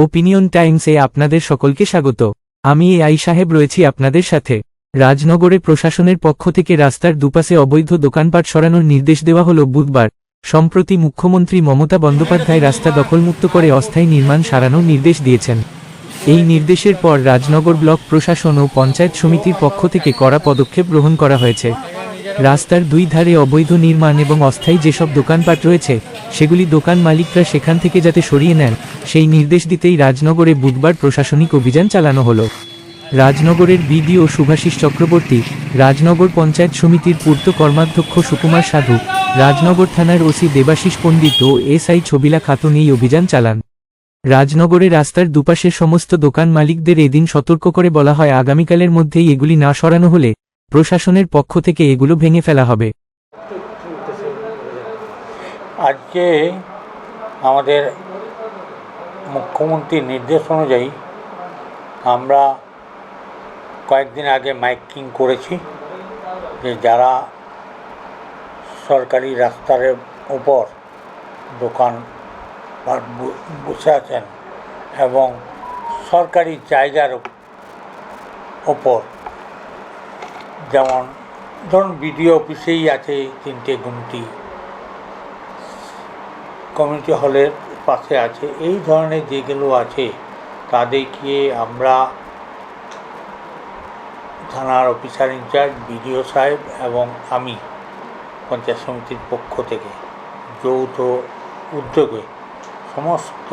Opinion টাইমসে আপনাদের সকলকে স্বাগত। আমি এ আই সাহেব রয়েছি আপনাদের সাথে। রাজনগরে প্রশাসনের পক্ষ থেকে রাস্তার দুপাশে অবৈধ দোকানপাট সরানোর নির্দেশ দেওয়া হল বুধবার। সম্প্রতি মুখ্যমন্ত্রী মমতা বন্দ্যোপাধ্যায় রাস্তা দখলমুক্ত করে অস্থায়ী নির্মাণ সারানোর নির্দেশ দিয়েছেন। এই নির্দেশের পর রাজনগর ব্লক প্রশাসন ও পঞ্চায়েত সমিতির পক্ষ থেকে কড়া পদক্ষেপ গ্রহণ করা হয়েছে। রাস্তার দুই ধারে অবৈধ নির্মাণ এবং অস্থায়ী যেসব দোকানপাট রয়েছে সেগুলি দোকান মালিকরা সেখান থেকে যাতে সরিয়ে নেন, সেই নির্দেশ দিতেই রাজনগরে বুধবার প্রশাসনিক অভিযান চালানো হলো। রাজনগরের বিডিও সুভাষিস চক্রবর্তী, রাজনগর পঞ্চায়েত সমিতির পূর্ত কর্মাধ্যক্ষ সুকুমার সাধু, রাজনগর থানার ওসি দেবাশিস পণ্ডিত ও এসআই ছবিলা খাতুন এই অভিযান চালান। রাজনগরে রাস্তার দুপাশের সমস্ত দোকান মালিকদের এদিন সতর্ক করে বলা হয়, আগামীকালের মধ্যেই এগুলি না সরানো হলে প্রশাসনের পক্ষ থেকে এগুলো ভেঙে ফেলা হবে। আজকে আমাদের মুখ্যমন্ত্রীর নির্দেশ অনুযায়ী আমরা কয়েকদিন আগে মাইকিং করেছি যে যারা সরকারি রাস্তার উপর দোকান বসে আছেন এবং সরকারি জায়গার ওপর যেমন ধরুন বিডিও অফিসেই আছে তিনটে গুমটি। কমিউনিটি হলের পাশে আছে। এই ধরনের যেগুলো আছে তাদেরকে আমরা থানার অফিসার ইনচার্জ, বিডিও সাহেব এবং আমি পঞ্চায়েত সমিতির পক্ষ থেকে যৌথ উদ্যোগে সমস্ত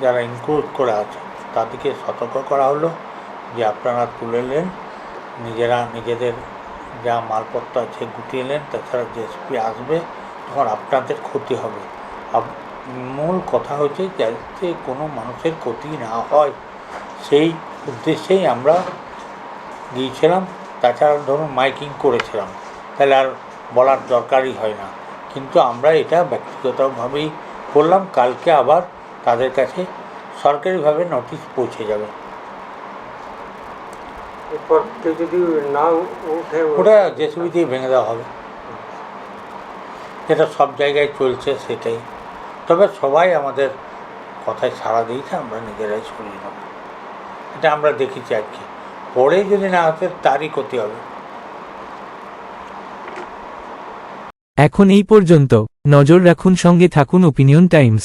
যারা ইনক্লুড করে আছে, তাদেরকে সতর্ক করা হলো যে আপনারা তুলে নেন। নিজেরা নিজেদের যা মালপত্র আছে গুটিয়ে নেন, তাছাড়া জেএসপি আসবে, তখন আপনাদের ক্ষতি হবে। মূল কথা হচ্ছে যাতে কোনো মানুষের ক্ষতি না হয়। সেই উদ্দেশ্যেই আমরা গিয়েছিলাম, তাছাড়া ধরুন মাইকিং করেছিলাম, তাহলে আর বলার দরকারই হয় না। কিন্তু আমরা এটা ব্যক্তিগতভাবেই করলাম, কালকে আবার তাদের কাছে সরকারিভাবে নোটিশ পৌঁছে যাবে। এরপর কেউ যদি না উঠে ওটা জেসিবি দিয়ে ভেঙে দেওয়া হবে। যেটা সব জায়গায় চলছে সেটাই। তবে সবাই আমাদের কথায় সাড়া দিয়েছে আমরা নিজেরাই সরিয়ে নেব এটা আমরা দেখেছি আজকে। পরে যদি না আসে তারই ক্ষতি হবে। এখন এই পর্যন্ত। নজর রাখুন সঙ্গে থাকুন ওপিনিয়ন টাইমস